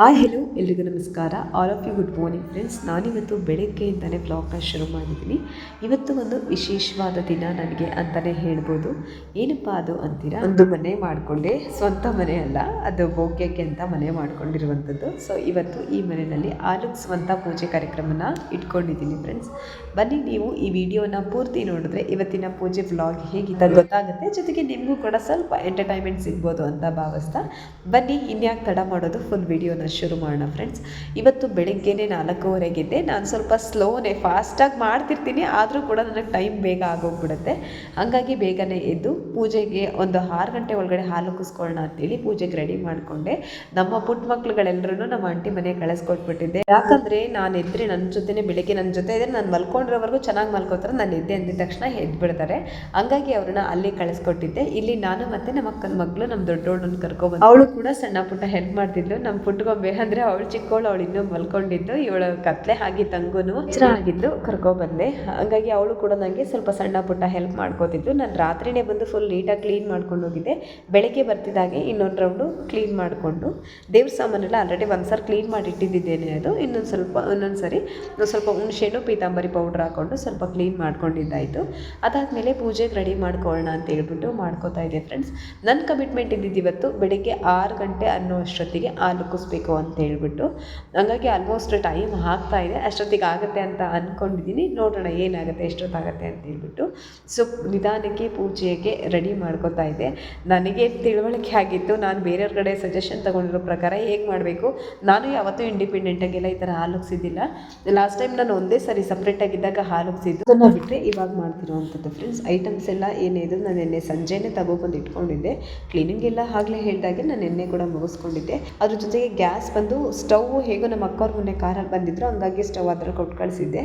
Hi hello ಎಲ್ರಿಗೂ ನಮಸ್ಕಾರ. All of you good morning friends ನಾನಿವತ್ತು ಬೆಳಗ್ಗೆಯಿಂದಲೇ ಬ್ಲಾಗ್ನ ಶುರು ಮಾಡಿದ್ದೀನಿ. ಇವತ್ತು ಒಂದು ವಿಶೇಷವಾದ ದಿನ ನನಗೆ ಅಂತಲೇ ಹೇಳ್ಬೋದು. ಏನಪ್ಪ ಅದು ಅಂತೀರಾ? ಒಂದು ಮನೆ ಮಾಡಿಕೊಂಡೆ. ಸ್ವಂತ ಮನೆ ಅಲ್ಲ ಅದು ಭೋಗ್ಯಕ್ಕೆ ಅಂತ ಮನೆ ಮಾಡ್ಕೊಂಡಿರುವಂಥದ್ದು. ಸೊ ಇವತ್ತು ಈ ಮನೆಯಲ್ಲಿ ಆಲೂಕ್ ಸ್ವಂತ ಪೂಜೆ ಕಾರ್ಯಕ್ರಮನ ಇಟ್ಕೊಂಡಿದ್ದೀನಿ ಫ್ರೆಂಡ್ಸ್ ಬನ್ನಿ ನೀವು ಈ ವಿಡಿಯೋನ ಪೂರ್ತಿ ನೋಡಿದ್ರೆ ಇವತ್ತಿನ ಪೂಜೆ ಬ್ಲಾಗ್ ಹೇಗಿತ್ತು ಗೊತ್ತಾಗುತ್ತೆ. ಜೊತೆಗೆ ನಿಮಗೂ ಕೂಡ ಸ್ವಲ್ಪ ಎಂಟರ್ಟೈನ್ಮೆಂಟ್ ಸಿಗ್ಬೋದು ಅಂತ ಭಾವಿಸ್ತಾ ಬನ್ನಿ ಇನ್ಯಾಕೆ ತಡ ಮಾಡೋದು ಫುಲ್ ವಿಡಿಯೋನ ಶುರು ಮಾಡೋಣ ಫ್ರೆಂಡ್ಸ್ ಇವತ್ತು ಬೆಳಗ್ಗೆನೇ ನಾಲ್ಕೂವರೆಗಿದ್ದೆ ನಾನು ಸ್ವಲ್ಪ ಸ್ಲೋನೇ ಫಾಸ್ಟಾಗಿ ಮಾಡ್ತಿರ್ತೀನಿ. ಆದರೂ ಕೂಡ ನನಗೆ ಟೈಮ್ ಬೇಗ ಆಗೋಗ್ಬಿಡುತ್ತೆ. ಹಾಗಾಗಿ ಬೇಗನೆ ಎದ್ದು ಪೂಜೆಗೆ ಒಂದು ಆರು ಗಂಟೆ ಒಳಗಡೆ ಹಾಲು ಕುಸ್ಕೊಳ್ಳೋಣ ಅಂತೇಳಿ ಪೂಜೆಗೆ ರೆಡಿ ಮಾಡಿಕೊಂಡೆ. ನಮ್ಮ ಪುಟ್ಟ ಮಕ್ಳುಗಳೆಲ್ಲರೂ ನಮ್ಮ ಆಂಟಿ ಮನೆಗೆ ಕಳಿಸ್ಕೊಟ್ಬಿಟ್ಟಿದ್ದೆ. ಯಾಕಂದರೆ ನಾನು ಎದ್ದರೆ ನನ್ನ ಜೊತೆನೇ, ಬೆಳಗ್ಗೆ ನನ್ನ ಜೊತೆ ಇದ್ದರೆ ನಾನು ಮಲ್ಕೊಂಡಿರೋವರೆಗೂ ಚೆನ್ನಾಗಿ ಮಲ್ಕೋತಾರೆ. ನಾನು ಎದ್ದೆ ಅಂದಿದ ತಕ್ಷಣ ಎದ್ದು ಬಿಡ್ತಾರೆ ಹಂಗಾಗಿ ಅವ್ರನ್ನ ಅಲ್ಲಿ ಕಳಿಸ್ಕೊಟ್ಟಿದ್ದೆ. ಇಲ್ಲಿ ನಾನು ಮತ್ತೆ ನಮ್ಮ ಅಕ್ಕನ ಮಗಳು ನಮ್ಮ ದೊಡ್ಡೋಳನ್ನ ಕರ್ಕೊಬಂದು ಅವಳು ಕೂಡ ಸಣ್ಣ ಪುಟ್ಟ ಹೆಲ್ಪ್ ಮಾಡ್ತಿದ್ಲು. ನಮ್ಮ ಪುಟ್ಟಗೊಂಬೆ ಅಂದರೆ ಅವಳು ಚಿಕ್ಕವಳು ಅವಳು ಇನ್ನೂ ಮಲ್ಕೊಂಡಿದ್ದು ಇವಳು ಕತ್ಲೆ ಆಗಿ ತಂಗುನು ಎಚ್ಚರ ಆಗಿದ್ದು ಕರ್ಕೊಬಂದೆ ಹಾಗಾಗಿ ಅವಳು ಕೂಡ ನನಗೆ ಸ್ವಲ್ಪ ಸಣ್ಣ ಪುಟ್ಟ ಹೆಲ್ಪ್ ಮಾಡ್ಕೋತಿದ್ದು. ನಾನು ರಾತ್ರಿನೇ ಬಂದು ಫುಲ್ ನೀಟಾಗಿ ಕ್ಲೀನ್ ಮಾಡ್ಕೊಂಡು ಹೋಗಿದ್ದೆ. ಬೆಳಗ್ಗೆ ಬರ್ತಿದ್ದಾಗೆ ಇನ್ನೊಂದು ರೌಂಡು ಕ್ಲೀನ್ ಮಾಡಿಕೊಂಡು. ದೇವ್ರ ಸಾಮಾನೆಲ್ಲ ಆಲ್ರೆಡಿ ಒಂದು ಸಾರಿ ಕ್ಲೀನ್ ಮಾಡಿ ಇಟ್ಟಿದ್ದೇನೆ ಅದು. ಇನ್ನೊಂದು ಸ್ವಲ್ಪ ಇನ್ನೊಂದು ಸರಿ ಸ್ವಲ್ಪ ಹುಣಸೆಹಣ್ಣು ಪೀತಾಂಬರಿ ಪೌಡ್ರ್ ಹಾಕ್ಕೊಂಡು ಸ್ವಲ್ಪ ಕ್ಲೀನ್ ಮಾಡ್ಕೊಂಡಿದ್ದಾಯಿತು. ಅದಾದಮೇಲೆ ಪೂಜೆಗೆ ರೆಡಿ ಮಾಡ್ಕೊಳ್ಳೋಣ ಅಂತ ಹೇಳ್ಬಿಟ್ಟು ಮಾಡ್ಕೋತಾ ಇದ್ದೆ ಫ್ರೆಂಡ್ಸ್ ನನ್ನ ಕಮಿಟ್ಮೆಂಟ್ ಇದ್ದಿದ್ದು ಇವತ್ತು ಬೆಳಗ್ಗೆ ಆರು ಗಂಟೆ ಅನ್ನೋ ಅಷ್ಟೊತ್ತಿಗೆ ಹಾಲು ಕುಸ್ಬೇಕು ಅಂತ ಹೇಳ್ಬಿಟ್ಟು. ಹಂಗಾಗಿ ಆಲ್ಮೋಸ್ಟ್ ಟೈಮ್ ಆಗ್ತಾ ಇದೆ. ಅಷ್ಟೊತ್ತಿಗೆ ಆಗುತ್ತೆ ಅಂತ ಅಂದ್ಕೊಂಡಿದ್ದೀನಿ ನೋಡೋಣ ಏನಾಗುತ್ತೆ, ಎಷ್ಟೊತ್ತಾಗುತ್ತೆ ಅಂತ ಹೇಳ್ಬಿಟ್ಟು. ಸೊ ನಿಧಾನಕ್ಕೆ ಪೂಜೆಗೆ ರೆಡಿ ಮಾಡ್ಕೋತಾ ಇದ್ದೆ. ನನಗೆ ತಿಳುವಳಿಕೆ ಆಗಿತ್ತು. ನಾನು ಬೇರೆಯವ್ರ ಕಡೆ ಸಜೆಷನ್ ತೊಗೊಂಡಿರೋ ಪ್ರಕಾರ ಹೇಗೆ ಮಾಡಬೇಕು? ನಾನು ಯಾವತ್ತೂ ಇಂಡಿಪೆಂಡೆಂಟಾಗೆಲ್ಲ ಈ ಥರ ಹಾಲು ಉಗ್ಸಿದ್ದಿಲ್ಲ ಲಾಸ್ಟ್ ಟೈಮ್ ನಾನು ಒಂದೇ ಸರಿ ಸಪ್ರೇಟಾಗಿದ್ದಾಗ ಹಾಲು ಉಗ್ಸಿದ್ದು ಅದನ್ನು ಬಿಟ್ಟರೆ ಇವಾಗ ಮಾಡ್ತಿರೋವಂಥದ್ದು ಫ್ರೆಂಡ್ಸ್ ಐಟಮ್ಸ್ ಎಲ್ಲ ಏನೇ ಇದು ನಾನು ನಿನ್ನೆ ಸಂಜೆನೇ ತಗೊಬಂದು ಇಟ್ಕೊಂಡಿದ್ದೆ. ಕ್ಲೀನಿಂಗ್ ಎಲ್ಲ ಆಗಲೇ ಹೇಳಿದಾಗೆ ನಾನು ನಿನ್ನೆ ಕೂಡ ಮುಗಿಸ್ಕೊಂಡಿದ್ದೆ. ಅದ್ರ ಜೊತೆಗೆ ಗ್ಯಾಸ್ ಬಂದು ಸ್ಟವ್ ಹೇಗೋ ನಮ್ಮ ಅಕ್ಕವ್ರ ಮೊನ್ನೆ ಕಾರಲ್ಲಿ ಬಂದಿದ್ರು ಹಂಗಾಗಿ ಸ್ಟವ್ ಹತ್ರ ಕೊಟ್ಟು ಕಳಿಸಿದ್ದೆ.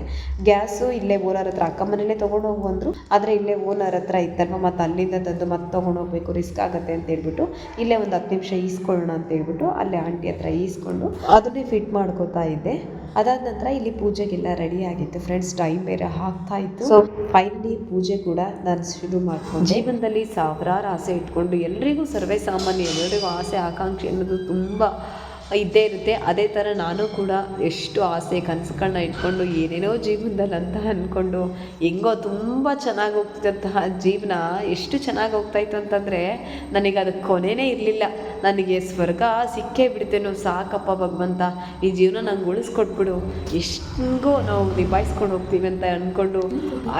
ಗ್ಯಾಸು ಇಲ್ಲೇ ಓನರ್ ಹತ್ರ ಅಕ್ಕ ಮನೇಲೆ ತೊಗೊಂಡು ಹೋಗು ಅಂದರು ಆದರೆ ಇಲ್ಲೇ ಓನರ್ ಹತ್ರ ಇತ್ತಲ್ವ ಮತ್ತು ಅಲ್ಲಿಂದ ತಂದು ಮತ್ತೆ ತೊಗೊಂಡು ಹೋಗ್ಬೇಕು ರಿಸ್ಕ್ ಆಗುತ್ತೆ ಅಂತ ಹೇಳ್ಬಿಟ್ಟು ಇಲ್ಲೇ ಒಂದು ಹತ್ತು ನಿಮಿಷ ಈಸ್ಕೊಳ್ಳೋಣ ಅಂತ ಹೇಳ್ಬಿಟ್ಟು ಅಲ್ಲೇ ಆಂಟಿ ಹತ್ರ ಈಸ್ಕೊಂಡು ಅದನ್ನೇ ಫಿಟ್ ಮಾಡ್ಕೋತಾ ಇದ್ದೆ. ಅದಾದ ನಂತರ ಇಲ್ಲಿ ಪೂಜೆಗೆಲ್ಲ ರೆಡಿ ಆಗಿತ್ತು. ಫ್ರೆಂಡ್ಸ್ ಟೈಮ್ ಬೇರೆ ಆಗ್ತಾ ಇತ್ತು. ಸೊ ಫೈನಲಿ ಪೂಜೆ ಕೂಡ ನಾನು ಶುರು ಮಾಡ್ಕೊಂಡು. ಜೀವನದಲ್ಲಿ ಸಾವಿರಾರು ಆಸೆ ಇಟ್ಕೊಂಡು ಎಲ್ರಿಗೂ ಸರ್ವೇ ಸಾಮಾನ್ಯ ಎಲ್ಲರಿಗೂ ಆಸೆ ಆಕಾಂಕ್ಷೆ ಅನ್ನೋದು ತುಂಬ ಇದ್ದೇ ಇರುತ್ತೆ. ಅದೇ ಥರ ನಾನು ಕೂಡ ಎಷ್ಟು ಆಸೆ ಕನಸುಗಳನ್ನ ಇಟ್ಕೊಂಡು ಏನೇನೋ ಜೀವನದಲ್ಲಿ ಅಂತ ಅಂದ್ಕೊಂಡು ಹೆಂಗೋ ತುಂಬ ಚೆನ್ನಾಗಿ ಹೋಗ್ತಿದ್ದಂತಹ ಜೀವನ ಎಷ್ಟು ಚೆನ್ನಾಗಿ ಹೋಗ್ತಾಯಿತ್ತು ಅಂತಂದರೆ ನನಗೆ ಅದಕ್ಕೆ ಕೊನೆಯೇ ಇರಲಿಲ್ಲ. ನನಗೆ ಸ್ವರ್ಗ ಸಿಕ್ಕೇ ಬಿಡ್ತೇನೋ ಸಾಕಪ್ಪ ಭಗವಂತ. ಈ ಜೀವನ ನಂಗೆ ಉಳಿಸ್ಕೊಟ್ಬಿಡು. ಎಷ್ಟಿಗೂ ನಾವು ನಿಭಾಯಿಸ್ಕೊಂಡು ಹೋಗ್ತೀವಿ ಅಂತ ಅಂದ್ಕೊಂಡು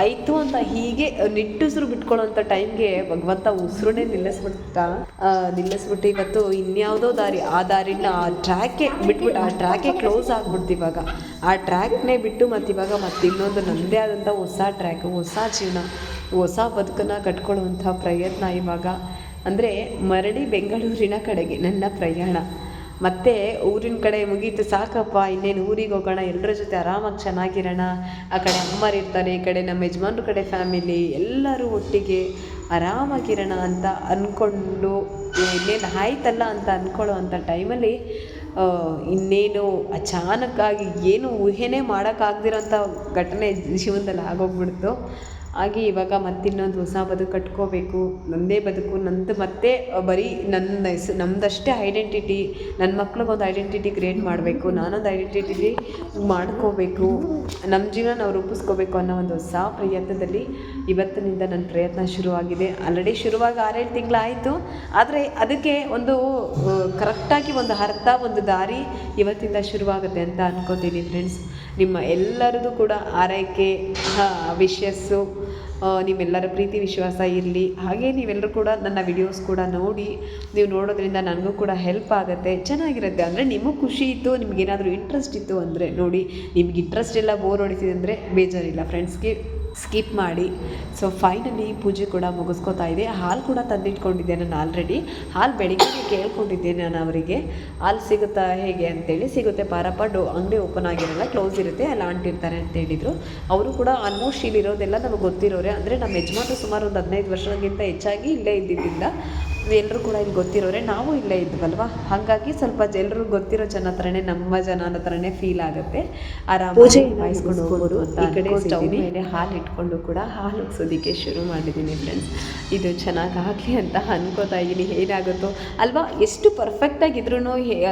ಆಯಿತು ಅಂತ ಹೀಗೆ ನಿಟ್ಟುಸಿರು ಬಿಟ್ಕೊಳ್ಳೋಂಥ ಟೈಮ್ಗೆ ಭಗವಂತ ಉಸಿರುನೇ ನಿಲ್ಲಿಸ್ಬಿಡ್ತಾ ನಿಲ್ಲಿಸ್ಬಿಟ್ಟು ಇವತ್ತು ಇನ್ಯಾವುದೋ ದಾರಿ, ಆ ದಾರಿನ ಆ ಟ್ರ್ಯಾಕೆ ಬಿಟ್ಬಿಟ್ಟು ಆ ಟ್ರ್ಯಾಕೇ ಕ್ಲೋಸ್ ಆಗ್ಬಿಡ್ತು ಇವಾಗ. ಆ ಟ್ರ್ಯಾಕ್ನೇ ಬಿಟ್ಟು ಮತ್ತು ಇವಾಗ ಮತ್ತೆ ಇನ್ನೊಂದು ನನ್ನದೇ ಆದಂಥ ಹೊಸ ಟ್ರ್ಯಾಕ್ ಹೊಸ ಜೀವನ, ಹೊಸ ಬದುಕನ್ನು ಕಟ್ಕೊಳ್ಳುವಂಥ ಪ್ರಯತ್ನ ಇವಾಗ. ಅಂದರೆ ಮರಳಿ ಬೆಂಗಳೂರಿನ ಕಡೆಗೆ ನನ್ನ ಪ್ರಯಾಣ. ಮತ್ತೆ ಊರಿನ ಕಡೆ ಮುಗೀತು, ಸಾಕಪ್ಪ, ಇನ್ನೇನು ಊರಿಗೆ ಹೋಗೋಣ ಎಲ್ಲರ ಜೊತೆ ಆರಾಮಾಗಿ ಚೆನ್ನಾಗಿರೋಣ. ಆ ಕಡೆ ಅಮ್ಮರಿರ್ತಾರೆ, ಈ ಕಡೆ ನಮ್ಮ ಯಜಮಾನ್ರ ಕಡೆ ಫ್ಯಾಮಿಲಿ ಎಲ್ಲರೂ ಒಟ್ಟಿಗೆ ಆರಾಮಾಗಿರೋಣ ಅಂತ ಅಂದ್ಕೊಂಡು ಇನ್ನೇನು ಆಯ್ತಲ್ಲ ಅಂತ ಅಂದ್ಕೊಳ್ಳೋ ಅಂಥ ಟೈಮಲ್ಲಿ ಇನ್ನೇನು ಅಚಾನಕ್ಕಾಗಿ ಏನು ಊಹೆನೇ ಮಾಡೋಕ್ಕಾಗ್ದಿರೋಂಥ ಘಟನೆ ಜೀವನದಲ್ಲಿ ಆಗೋಗ್ಬಿಡ್ತು. ಹಾಗೆ ಇವಾಗ ಮತ್ತಿನ್ನೊಂದು ಹೊಸ ಬದುಕು ಕಟ್ಕೋಬೇಕು. ನನ್ನದೇ ಬದುಕು, ನಂದು ಮತ್ತೆ ಬರೀ ನನ್ನ ಹೆಸ್ ನಮ್ಮದಷ್ಟೇ ಐಡೆಂಟಿಟಿ ನನ್ನ ಮಕ್ಳಿಗೊಂದು ಐಡೆಂಟಿಟಿ ಕ್ರಿಯೇಟ್ ಮಾಡಬೇಕು, ನಾನೊಂದು ಐಡೆಂಟಿಟಿ ಮಾಡ್ಕೋಬೇಕು ನಮ್ಮ ಜೀವನ ನಾವು ರೂಪಿಸ್ಕೋಬೇಕು ಅನ್ನೋ ಒಂದು ಹೊಸ ಪ್ರಯತ್ನದಲ್ಲಿ ಇವತ್ತಿನಿಂದ ನನ್ನ ಪ್ರಯತ್ನ ಶುರುವಾಗಿದೆ. ಆಲ್ರೆಡಿ ಶುರುವಾಗಿ ಆರೇಳು ತಿಂಗಳಾಯಿತು. ಆದರೆ ಅದಕ್ಕೆ ಒಂದು ಕರೆಕ್ಟಾಗಿ ಒಂದು ಅರ್ಥ, ಒಂದು ದಾರಿ ಇವತ್ತಿಂದ ಶುರುವಾಗುತ್ತೆ ಅಂತ ಅನ್ಕೋತೀನಿ ಫ್ರೆಂಡ್ಸ್ ನಿಮ್ಮ ಎಲ್ಲರದ್ದು ಕೂಡ ಆರೈಕೆ ವಿಶಸ್ಸು ನಿಮ್ಮೆಲ್ಲರ ಪ್ರೀತಿ, ವಿಶ್ವಾಸ ಇರಲಿ. ಹಾಗೆ ನೀವೆಲ್ಲರೂ ಕೂಡ ನನ್ನ ವಿಡಿಯೋಸ್ ಕೂಡ ನೋಡಿ, ನೀವು ನೋಡೋದ್ರಿಂದ ನನಗೂ ಕೂಡ ಹೆಲ್ಪ್ ಆಗುತ್ತೆ. ಚೆನ್ನಾಗಿರುತ್ತೆ ಅಂದರೆ ನಿಮಗೂ ಖುಷಿ ಇತ್ತು, ನಿಮಗೇನಾದರೂ ಇಂಟ್ರೆಸ್ಟ್ ಇತ್ತು ಅಂದರೆ ನೋಡಿ, ನಿಮ್ಗೆ ಇಂಟ್ರೆಸ್ಟ್ ಇಲ್ಲ ಬೋರ್ ಹೊಡಿತಿದೆ ಅಂದರೆ ಬೇಜಾರಿಲ್ಲ ಫ್ರೆಂಡ್ಸ್ಗೆ ಸ್ಕಿಪ್ ಮಾಡಿ. ಸೊ ಫೈನಲಿ ಪೂಜೆ ಕೂಡ ಮುಗಿಸ್ಕೋತಾ ಇದೆ. ಹಾಲು ಕೂಡ ತಂದಿಟ್ಕೊಂಡಿದ್ದೆ ನಾನು ಆಲ್ರೆಡಿ ಹಾಲು ಬೆಳಿಗ್ಗೆ ಕೇಳ್ಕೊಂಡಿದ್ದೆ ನಾನು ಅವರಿಗೆ. ಹಾಲು ಸಿಗುತ್ತಾ ಹೇಗೆ ಅಂತೇಳಿ. ಸಿಗುತ್ತೆ ಪಾರಪ್ಪ, ಡೋ, ಅಂಗಡಿ ಓಪನ್ ಆಗಿರಲ್ಲ ಕ್ಲೋಸ್ ಇರುತ್ತೆ, ಅಲ್ಲಿ ಅಂಟಿರ್ತಾರೆ ಅಂತ ಹೇಳಿದರು. ಅವರು ಕೂಡ ಆಲ್ಮೋಸ್ಟ್ ಇಲ್ಲಿರೋದೆಲ್ಲ ನಮಗೆ ಗೊತ್ತಿರೋರೆ. ಅಂದರೆ ನಮ್ಮ ಯಜಮಾನ್ರು ಸುಮಾರು ಒಂದು ಹದಿನೈದು ವರ್ಷಕ್ಕಿಂತ ಹೆಚ್ಚಾಗಿ ಇಲ್ಲೇ ಇದ್ದಿದ್ದರಿಂದ ಎಲ್ಲರೂ ಕೂಡ ಇಲ್ಲಿ ಗೊತ್ತಿರೋರೆ ನಾವು ಇಲ್ಲೇ ಇದ್ವಲ್ವಾ? ಹಾಗಾಗಿ ಸ್ವಲ್ಪ ಎಲ್ಲರೂ ಗೊತ್ತಿರೋ ಜನ ಹತ್ರನೇ ನಮ್ಮ ಜನ ಹತ್ರನೇ ಫೀಲ್ ಆಗುತ್ತೆ. ಆರಾಮಾಗಿ ಪೂಜೆ ಬಾಯಿಸ್ಕೊಂಡು ಹೋಗ್ಬೋದು ಅಂತ ಈ ಕಡೆ ಸ್ಟವ್ ಮೇಲೆ ಹಾಲು ಇಟ್ಕೊಂಡು ಕೂಡ ಹಾಲು ಉಗ್ಸೋದಕ್ಕೆ ಶುರು ಮಾಡಿದ್ದೀನಿ ಫ್ರೆಂಡ್ಸ್ ಇದು ಚೆನ್ನಾಗಾಗಲಿ ಅಂತ ಅನ್ಕೋತಾ ಇದ್ದೀನಿ. ಏನಾಗುತ್ತೋ? ಅಲ್ವಾ? ಎಷ್ಟು ಪರ್ಫೆಕ್ಟಾಗಿದ್ರೂ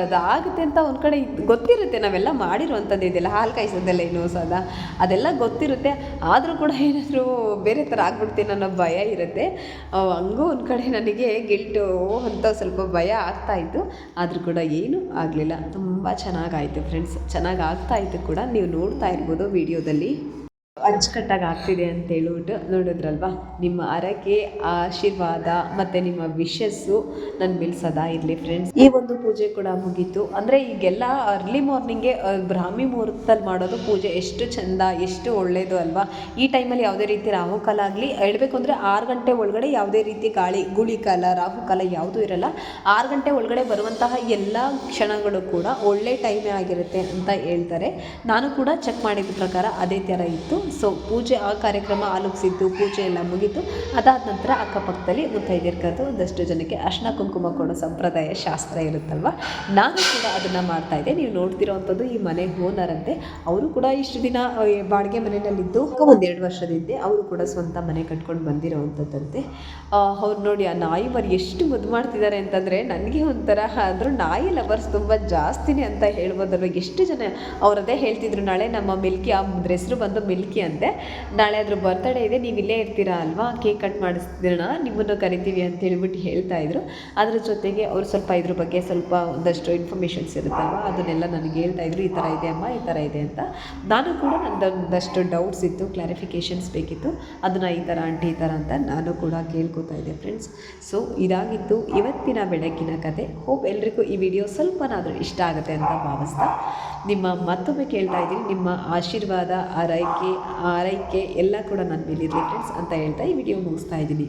ಅದಾಗುತ್ತೆ ಅಂತ ಒಂದು ಕಡೆ ಗೊತ್ತಿರುತ್ತೆ. ನಾವೆಲ್ಲ ಮಾಡಿರುವಂಥದ್ದು ಇದೆಲ್ಲ ಹಾಲು ಕಾಯಿಸೋದೆಲ್ಲ ಏನು ಸದಾ. ಅದೆಲ್ಲ ಗೊತ್ತಿರುತ್ತೆ. ಆದರೂ ಕೂಡ ಏನಾದರೂ ಬೇರೆ ಥರ ಆಗ್ಬಿಡ್ತೀನಿ ಅನ್ನೋ ಭಯ ಇರುತ್ತೆ. ಹಂಗೂ ಒಂದು ಕಡೆ ನನಗೆ ಗಿಲ್ಟು ಅಂತ ಸ್ವಲ್ಪ ಭಯ ಆಗ್ತಾ ಇತ್ತು. ಆದರೂ ಕೂಡ ಏನೂ ಆಗಲಿಲ್ಲ. ತುಂಬ ಚೆನ್ನಾಗಾಯಿತು ಫ್ರೆಂಡ್ಸ್ ಚೆನ್ನಾಗಿ ಆಗ್ತಾ ಇತ್ತು ಕೂಡ. ನೀವು ನೋಡ್ತಾ ಇರ್ಬೋದು ವಿಡಿಯೋದಲ್ಲಿ. ಅಚ್ಚುಕಟ್ಟಾಗಿ ಆಗ್ತಿದೆ ಅಂತ ಹೇಳ್ಬಿಟ್ಟು ನೋಡಿದ್ರಲ್ವಾ? ನಿಮ್ಮ ಹರಕೆ ಆಶೀರ್ವಾದ ಮತ್ತು ನಿಮ್ಮ ವಿಶಸ್ಸು ನನ್ನ ಮೇಲೆ ಸದಾ ಇರಲಿ ಫ್ರೆಂಡ್ಸ್ ಈ ಒಂದು ಪೂಜೆ ಕೂಡ ಮುಗೀತು. ಅಂದರೆ ಈಗೆಲ್ಲ ಅರ್ಲಿ ಮಾರ್ನಿಂಗೆ ಬ್ರಾಹ್ಮಿ ಮುಹೂರ್ತದಲ್ಲಿ ಮಾಡೋದು ಪೂಜೆ ಎಷ್ಟು ಚಂದ, ಎಷ್ಟು ಒಳ್ಳೆಯದು ಅಲ್ವಾ? ಈ ಟೈಮಲ್ಲಿ ಯಾವುದೇ ರೀತಿ ರಾಹುಕಾಲ ಆಗಲಿ, ಹೇಳಬೇಕು ಅಂದರೆ ಆರು ಗಂಟೆ ಒಳಗಡೆ ಯಾವುದೇ ರೀತಿ ಗಾಳಿ, ಗುಳಿಕಾಲ, ರಾಹುಕಾಲ ಯಾವುದೂ ಇರಲ್ಲ. ಆರು ಗಂಟೆ ಒಳಗಡೆ ಬರುವಂತಹ ಎಲ್ಲ ಕ್ಷಣಗಳು ಕೂಡ ಒಳ್ಳೆ ಟೈಮೇ ಆಗಿರುತ್ತೆ ಅಂತ ಹೇಳ್ತಾರೆ. ನಾನು ಕೂಡ ಚೆಕ್ ಮಾಡಿದ ಪ್ರಕಾರ ಅದೇ ಥರ ಇತ್ತು. ಸೊ ಪೂಜೆ, ಆ ಕಾರ್ಯಕ್ರಮ ಆಲೋಚಿಸಿದ್ದು ಪೂಜೆ ಎಲ್ಲ ಮುಗಿತು. ಅದಾದ ನಂತರ ಅಕ್ಕಪಕ್ಕದಲ್ಲಿ ಮುತ್ತೈದೆಯರ್ ಒಂದಷ್ಟು ಜನಕ್ಕೆ ಅರ್ಶಿನ ಕುಂಕುಮ ಕೊಡೋ ಸಂಪ್ರದಾಯ ಶಾಸ್ತ್ರ ಇರುತ್ತಲ್ವ? ನಾನು ಕೂಡ ಅದನ್ನು ಮಾಡ್ತಾ ಇದ್ದೆ. ನೀವು ನೋಡ್ತಿರೋವಂಥದ್ದು ಈ ಮನೆ ಓನರ್ ಅಂತೆ ಅವರು ಕೂಡ ಇಷ್ಟು ದಿನ ಬಾಡಿಗೆ ಮನೆಯಲ್ಲಿದ್ದು ಒಂದೆರಡು ವರ್ಷದಿಂದೆ ಅವರು ಕೂಡ ಸ್ವಂತ ಮನೆ ಕಟ್ಕೊಂಡು ಬಂದಿರೋವಂಥದ್ದಂತೆ. ಅವ್ರು ನೋಡಿ, ಆ ನಾಯಿ ಮರಿ ಎಷ್ಟು ಮುದ್ದು ಮಾಡ್ತಿದ್ದಾರೆ ಅಂತಂದರೆ ನನಗೆ ಒಂಥರ ಆದರೂ ನಾಯಿ ಲವರ್ಸ್ ತುಂಬ ಜಾಸ್ತಿನೇ ಅಂತ ಹೇಳ್ಬೋದಲ್ವ? ಎಷ್ಟು ಜನ ಅವರದೇ ಹೇಳ್ತಿದ್ರು, ನಾಳೆ ನಮ್ಮ ಮಿಲ್ಕಿ, ಆ ಹೆಸರು ಬಂದು ಮಿಲ್ಕಿ ಅಂತೆ ನಾಳೆ ಅದ್ರ ಬರ್ತಡೇ ಇದೆ, ನೀವು ಇಲ್ಲೇ ಇರ್ತೀರಾ ಅಲ್ವಾ? ಕೇಕ್ ಕಟ್ ಮಾಡಿಸ್ತೀರ ನಿಮ್ಮನ್ನು ಕರಿತೀವಿ ಅಂತ ಹೇಳ್ಬಿಟ್ಟು ಹೇಳ್ತಾ ಇದ್ರು. ಅದ್ರ ಜೊತೆಗೆ ಅವ್ರು ಸ್ವಲ್ಪ ಇದ್ರ ಬಗ್ಗೆ ಸ್ವಲ್ಪ ಒಂದಷ್ಟು ಇನ್ಫಾರ್ಮೇಷನ್ಸ್ ಇರುತ್ತಲ್ವ? ಅದನ್ನೆಲ್ಲ ನನಗೆ ಹೇಳ್ತಾ ಇದ್ರು. ಈ ಥರ ಇದೆ ಅಮ್ಮ, ಈ ಥರ ಇದೆ ಅಂತ. ನಾನು ಕೂಡ ನನ್ನದೊಂದಷ್ಟು ಡೌಟ್ಸ್ ಇತ್ತು ಕ್ಲಾರಿಫಿಕೇಷನ್ಸ್ ಬೇಕಿತ್ತು. ಅದನ್ನು ಈ ಥರ ಆಂಟಿ ಈ ಥರ ಅಂತ ನಾನು ಕೂಡ ಕೇಳ್ಕೊತಾ ಇದ್ದೆ ಫ್ರೆಂಡ್ಸ್ ಸೊ ಇದಾಗಿತ್ತು ಇವತ್ತಿನ ಬೆಳಕಿನ ಕತೆ. ಹೋಪ್ ಎಲ್ರಿಗೂ ಈ ವಿಡಿಯೋ ಸ್ವಲ್ಪನಾದರೂ ಇಷ್ಟ ಆಗುತ್ತೆ ಅಂತ ಭಾವಿಸ್ತಾ. ನಿಮ್ಮ ಮತ್ತೊಮ್ಮೆ ಕೇಳ್ತಾ ಇದ್ದೀನಿ. ನಿಮ್ಮ ಆಶೀರ್ವಾದ, ಆರೈಕೆ ಆರೈಕೆ ಎಲ್ಲ ಕೂಡ ನಾನು ಮೇಲಿರಲಿ ಫ್ರೆಂಡ್ಸ್ ಅಂತ ಹೇಳ್ತಾ ಈ ವಿಡಿಯೋ ಮುಗಿಸ್ತಾ ಇದ್ದೀನಿ.